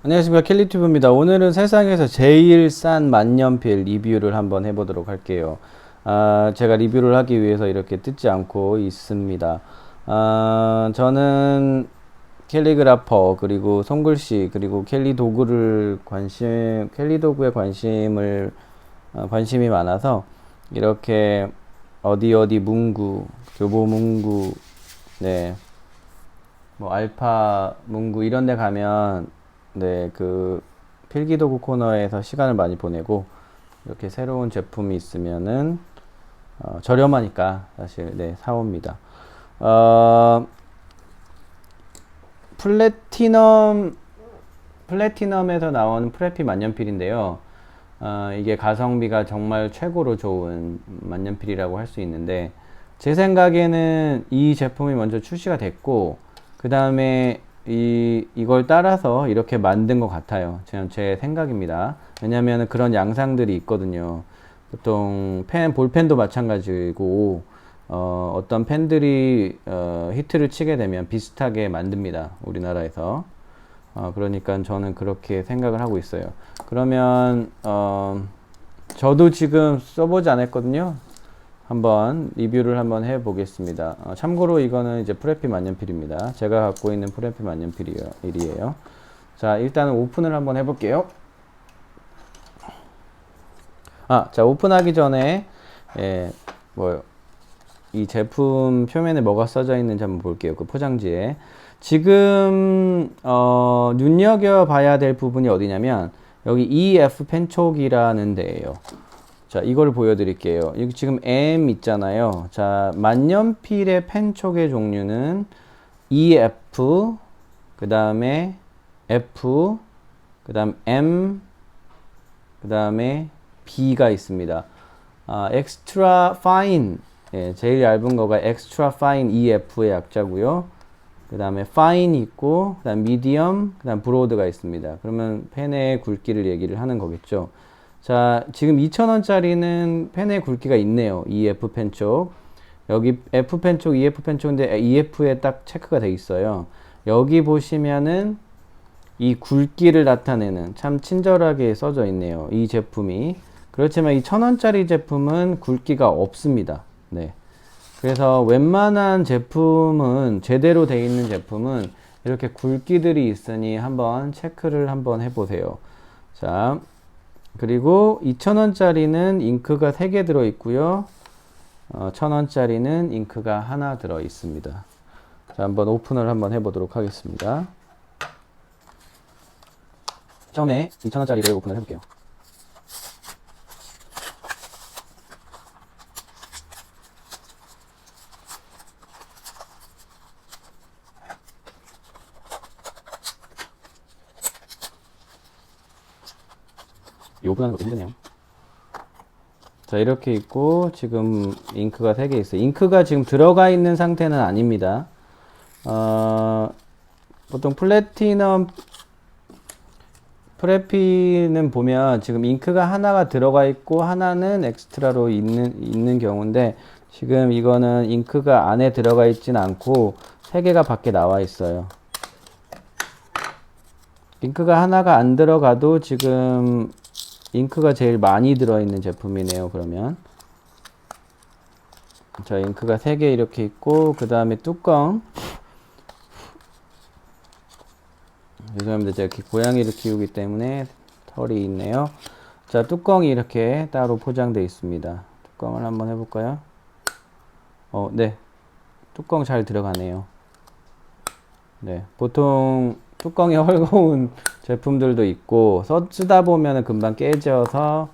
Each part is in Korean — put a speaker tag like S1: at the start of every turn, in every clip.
S1: 안녕하십니까 켈리튜브입니다. 오늘은 세상에서 제일 싼 만년필 리뷰를 한번 해보도록 할게요. 아, 제가 리뷰를 하기 위해서 이렇게 뜯지 않고 있습니다. 아, 저는 캘리그라퍼 그리고 손글씨 그리고 캘리 도구를 관심 캘리 도구에 관심을 어, 관심이 많아서 이렇게 어디 어디 문구 교보 문구 네뭐 알파 문구 이런 데 가면 네, 그 필기도구 코너에서 시간을 많이 보내고 이렇게 새로운 제품이 있으면은 어, 저렴하니까 사실 네, 사옵니다. 어, 플래티넘 플래티넘에서 나오는 프레피 만년필인데요. 어, 이게 가성비가 정말 최고로 좋은 만년필이라고 할 수 있는데 제 생각에는 이 제품이 먼저 출시가 됐고 그 다음에 이, 이걸 따라서 이렇게 만든 것 같아요. 제, 제 생각입니다. 왜냐면 그런 양상들이 있거든요. 보통 펜, 볼펜도 마찬가지고, 어, 어떤 펜들이, 어, 히트를 치게 되면 비슷하게 만듭니다. 우리나라에서. 어, 그러니까 저는 그렇게 생각을 하고 있어요. 그러면, 어, 저도 지금 써보지 않았거든요. 한번 리뷰를 한번 해 보겠습니다. 어, 참고로 이거는 이제 프레피 만년필입니다. 제가 갖고 있는 프레피 만년필이에요. 자, 일단은 오픈을 한번 해 볼게요. 아, 자, 오픈하기 전에 예, 뭐이 제품 표면에 뭐가 써져 있는지 한번 볼게요. 그 포장지에. 지금 어, 눈여겨 봐야 될 부분이 어디냐면 여기 EF 펜촉이라는 데예요. 자, 이걸 보여드릴게요. 여기 지금 M 있잖아요. 자, 만년필의 펜촉의 종류는 EF, 그 다음에 F, 그 다음 M, 그 다음에 B가 있습니다. 아, extra fine, 예, 제일 얇은 거가 extra fine EF의 약자고요. 그 다음에 fine 있고, 그 다음 medium, 그 다음 broad가 있습니다. 그러면 펜의 굵기를 얘기를 하는 거겠죠. 자, 지금 2,000원짜리는 펜의 굵기가 있네요. EF 펜 쪽. 여기 F 펜 쪽, EF 펜 쪽인데 EF에 딱 체크가 돼 있어요. 여기 보시면은 이 굵기를 나타내는 참 친절하게 써져 있네요. 이 제품이. 그렇지만 이 1,000원짜리 제품은 굵기가 없습니다. 네. 그래서 웬만한 제품은 제대로 돼 있는 제품은 이렇게 굵기들이 있으니 한번 체크를 한번 해보세요. 자, 그리고 2,000원짜리는 잉크가 3개 들어 있고요. 어, 1,000원짜리는 잉크가 하나 들어 있습니다. 자, 한번 오픈을 한번 해보도록 하겠습니다. 처음에 2,000원짜리를 오픈을 해볼게요. 오픈하는 것도 힘드네요. 자, 이렇게 있고, 지금 잉크가 3개 있어요. 잉크가 지금 들어가 있는 상태는 아닙니다. 어, 보통 플래티넘 프레피는 보면 지금 잉크가 하나가 들어가 있고 하나는 엑스트라로 있는, 있는 경우인데 지금 이거는 잉크가 안에 들어가 있진 않고 세 개가 밖에 나와 있어요. 잉크가 하나가 안 들어가도 지금 잉크가 제일 많이 들어있는 제품이네요, 그러면. 자, 잉크가 3개 이렇게 있고, 그 다음에 뚜껑. 죄송합니다. 제가 이렇게 고양이를 키우기 때문에 털이 있네요. 자, 뚜껑이 이렇게 따로 포장되어 있습니다. 뚜껑을 한번 해볼까요? 어, 네. 뚜껑 잘 들어가네요. 네. 보통 뚜껑이 헐거운 제품들도 있고 써, 쓰다 보면은 금방 깨져서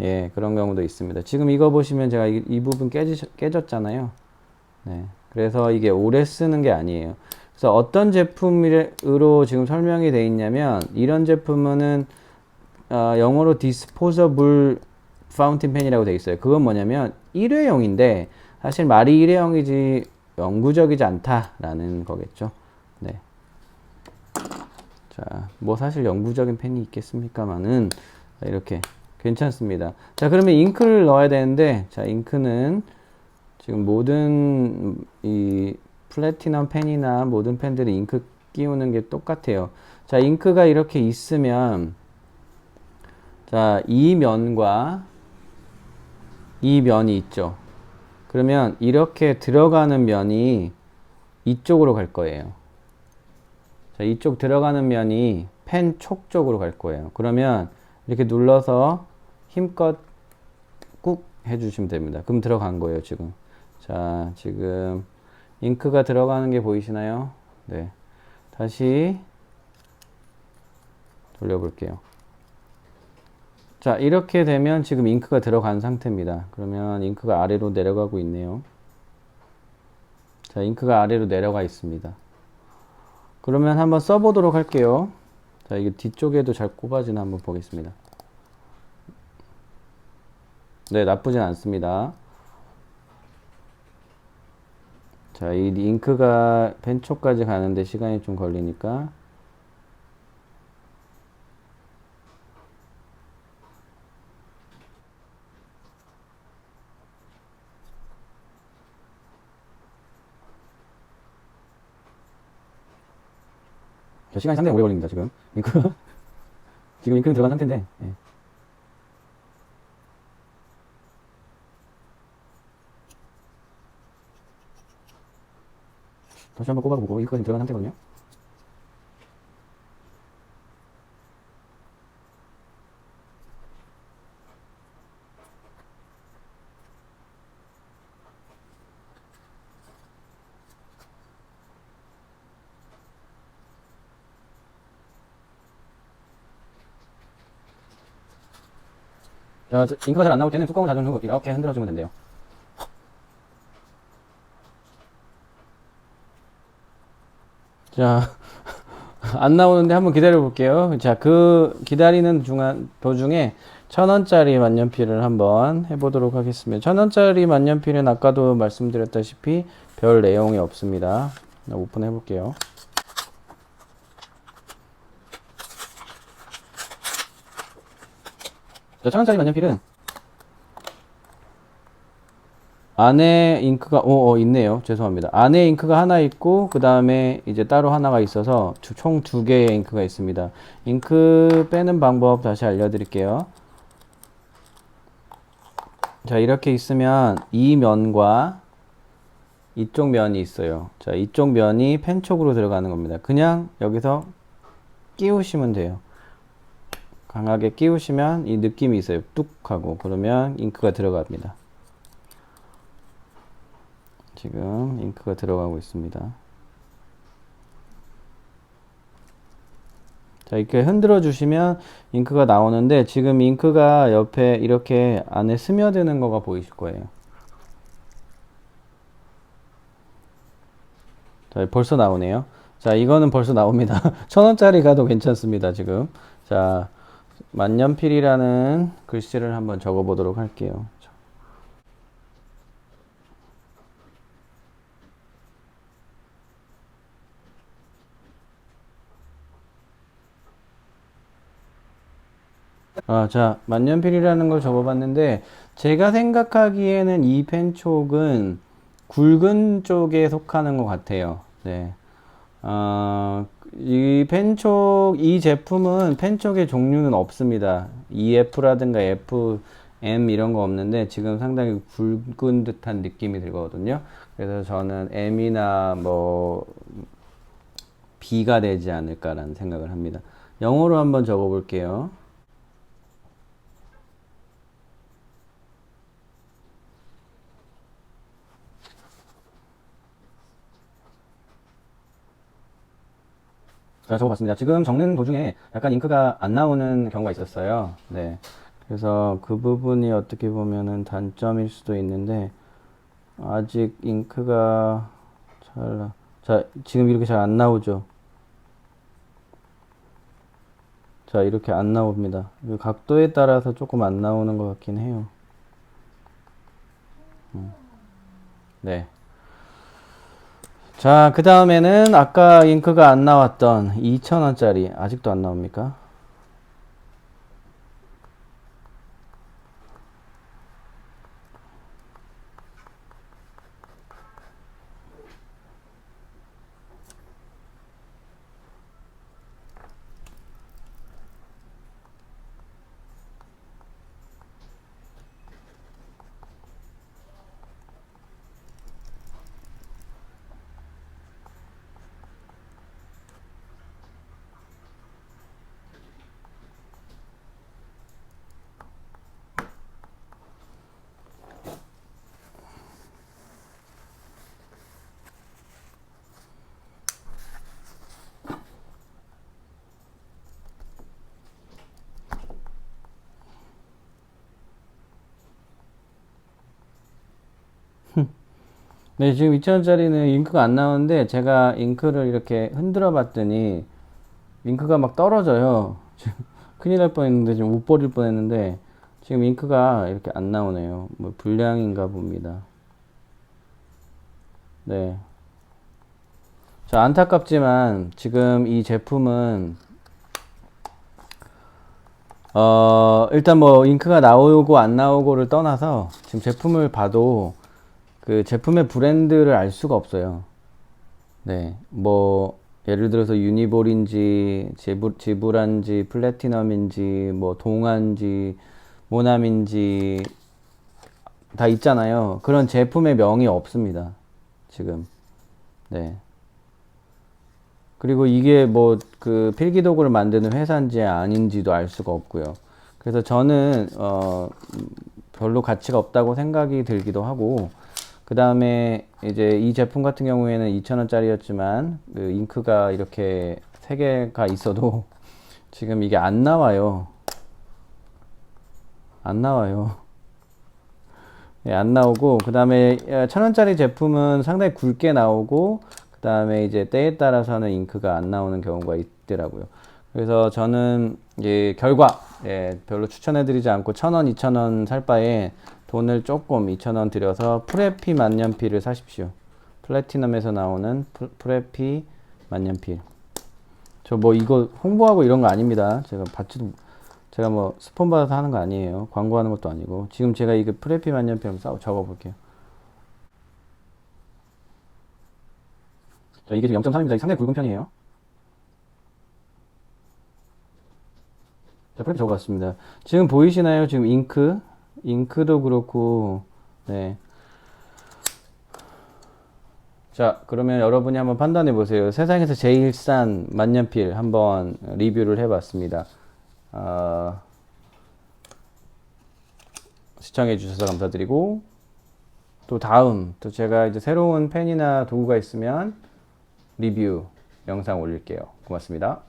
S1: 예 그런 경우도 있습니다. 지금 이거 보시면 제가 이, 이 부분 깨지, 깨졌잖아요. 네 그래서 이게 오래 쓰는 게 아니에요. 그래서 어떤 제품으로 지금 설명이 돼 있냐면 이런 제품은 어, 영어로 disposable fountain pen이라고 돼 있어요. 그건 뭐냐면 일회용인데 사실 말이 일회용이지 영구적이지 않다라는 거겠죠. 네. 자, 뭐 사실 영구적인 펜이 있겠습니까만은 이렇게 괜찮습니다. 자, 그러면 잉크를 넣어야 되는데 자, 잉크는 지금 모든 이 플래티넘 펜이나 모든 펜들이 잉크 끼우는 게 똑같아요. 자, 잉크가 이렇게 있으면 자, 이 면과 이 면이 있죠. 그러면 이렇게 들어가는 면이 이쪽으로 갈 거예요. 자, 이쪽 들어가는 면이 펜 촉 쪽으로 갈 거예요. 그러면 이렇게 눌러서 힘껏 꾹 해주시면 됩니다. 그럼 들어간 거예요, 지금. 자, 지금 잉크가 들어가는 게 보이시나요? 네. 다시 돌려볼게요. 자, 이렇게 되면 지금 잉크가 들어간 상태입니다. 그러면 잉크가 아래로 내려가고 있네요. 자, 잉크가 아래로 내려가 있습니다. 그러면 한번 써보도록 할게요. 자, 이게 뒤쪽에도 잘 꼽아지나 한번 보겠습니다. 네, 나쁘진 않습니다. 자, 이 잉크가 펜초까지 가는데 시간이 좀 걸리니까 시간이 상당히 오래 걸립니다, 지금. 잉크. 지금 잉크는 들어간 상태인데. 예. 다시 한번 꼽아보고, 잉크가 지금 들어간 상태거든요. 자, 저- 잉크가 잘 안 나올 때는 뚜껑을 닫은 후 이렇게 흔들어주면 된대요. 자, 안 나오는데 한번 기다려 볼게요. 자, 그 기다리는 중간 도중에 천 원짜리 만년필을 한번 해보도록 하겠습니다. 천 원짜리 만년필은 아까도 말씀드렸다시피 별 내용이 없습니다. 오픈해 볼게요. 자, 천 원짜리 만년필은 안에 잉크가 어, 어 있네요. 죄송합니다. 안에 잉크가 하나 있고 그 다음에 이제 따로 하나가 있어서 총 두 개의 잉크가 있습니다. 잉크 빼는 방법 다시 알려드릴게요. 자 이렇게 있으면 이 면과 이쪽 면이 있어요. 자 이쪽 면이 펜 쪽으로 들어가는 겁니다. 그냥 여기서 끼우시면 돼요. 강하게 끼우시면 이 느낌이 있어요. 뚝 하고 그러면 잉크가 들어갑니다. 지금 잉크가 들어가고 있습니다. 자, 이렇게 흔들어 주시면 잉크가 나오는데 지금 잉크가 옆에 이렇게 안에 스며드는 거가 보이실 거예요. 자, 벌써 나오네요. 자, 이거는 벌써 나옵니다. 천 원짜리 가도 괜찮습니다, 지금. 자, 만년필이라는 글씨를 한번 적어 보도록 할게요. 아, 자, 만년필이라는 걸 적어봤는데, 제가 생각하기에는 이 펜촉은 굵은 쪽에 속하는 것 같아요. 네. 어, 이 펜촉, 이 제품은 펜촉의 종류는 없습니다. EF라든가 FM 이런 거 없는데, 지금 상당히 굵은 듯한 느낌이 들거든요. 그래서 저는 M이나 뭐, B가 되지 않을까라는 생각을 합니다. 영어로 한번 적어볼게요. 자, 적어봤습니다. 지금 적는 도중에 약간 잉크가 안 나오는 경우가 있었어요. 네. 그래서 그 부분이 어떻게 보면은 단점일 수도 있는데, 아직 잉크가 잘, 나- 자, 지금 이렇게 잘 안 나오죠? 자, 이렇게 안 나옵니다. 이 각도에 따라서 조금 안 나오는 것 같긴 해요. 음. 네. 자, 그 다음에는 아까 잉크가 안 나왔던 2,000원짜리. 아직도 안 나옵니까? 네, 지금 2,000원짜리는 잉크가 안 나오는데 제가 잉크를 이렇게 흔들어 봤더니 잉크가 막 떨어져요. 지금 큰일 날 뻔했는데 지금 못 버릴 뻔했는데 지금 잉크가 이렇게 안 나오네요. 뭐 불량인가 봅니다. 네. 자, 안타깝지만 지금 이 제품은 어, 일단 뭐 잉크가 나오고 안 나오고를 떠나서 지금 제품을 봐도 그 제품의 브랜드를 알 수가 없어요. 네. 뭐 예를 들어서 유니볼인지 지브, 지브란지 플래티넘인지 뭐 동안지 모남인지 다 있잖아요. 그런 제품의 명이 없습니다. 지금. 네. 그리고 이게 뭐 그 필기도구를 만드는 회사인지 아닌지도 알 수가 없고요. 그래서 저는 어 음, 별로 가치가 없다고 생각이 들기도 하고 그 다음에 이제 이 제품 같은 경우에는 2,000원짜리였지만 그 잉크가 이렇게 세 개가 있어도 지금 이게 안 나와요. 안 나와요. 예, 안 나오고 그 다음에 천 원짜리 제품은 상당히 굵게 나오고 그 다음에 이제 때에 따라서는 잉크가 안 나오는 경우가 있더라고요. 그래서 저는 예, 결과 예, 별로 추천해드리지 않고 천 원, 이천 원살 바에 돈을 조금 이천 원 들여서 프레피 만년필을 사십시오. 플래티넘에서 나오는 프, 프레피 만년필. 저 뭐 이거 홍보하고 이런 거 아닙니다. 제가 받지도 제가 뭐 스폰 받아서 하는 거 아니에요. 광고하는 것도 아니고. 지금 제가 이거 프레피 만년필 한번 싸 적어 볼게요. 자, 이게 지금 0.3입니다. 상당히 굵은 편이에요. 자, 프레피 적어봤습니다. 지금 보이시나요? 지금 잉크. 잉크도 그렇고, 네. 자, 그러면 여러분이 한번 판단해 보세요. 세상에서 제일 싼 만년필 한번 리뷰를 해봤습니다. 어, 시청해 주셔서 감사드리고 또 다음 또 제가 이제 새로운 펜이나 도구가 있으면 리뷰 영상 올릴게요. 고맙습니다.